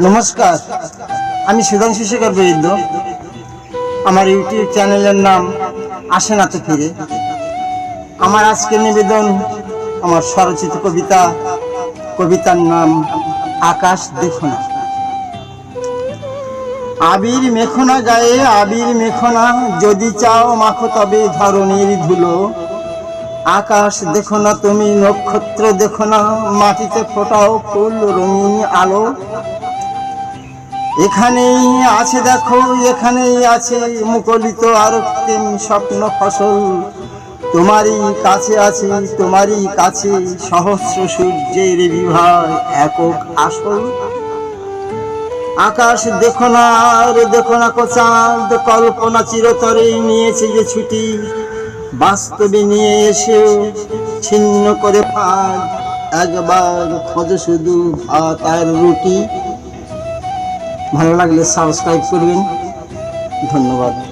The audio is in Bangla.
নমস্কার, আমি সুধাংশু শেখর বৈদ্য। আমার ইউটিউব চ্যানেলের নাম আসে না তো ফিরে। আমার আজকে নিবেদন, আমার স্বরচিত কবিতা, কবিতার নাম আকাশ দেখো না আবির মেখনা গায়ে আবির মেখনা, যদি চাও মাখো তবে ধরনের ধুলো। আকাশ দেখো না তুমি নক্ষত্র দেখো না মাটিতে ফোটাও ফুল রঙিন আলো। এখানেই আছে দেখো, এখানেই আছে মুকলিত আর স্বপ্ন ফসল। তোমারই কাছে আছে, তোমারই কাছে সহস্র সূর্যের বিভাগ, একক আসল। আকাশ দেখো না, আর দেখো না কো চাঁদ কল্পনা চিরতরে নিয়েছে যে ছুটি। বাস্তবে নিয়ে এসেও ছিন্ন করে ফাঁদ একবার খোঁজ শুধু ভাত আর রুটি। ভালো লাগলে সাবস্ক্রাইব করবেন। ধন্যবাদ।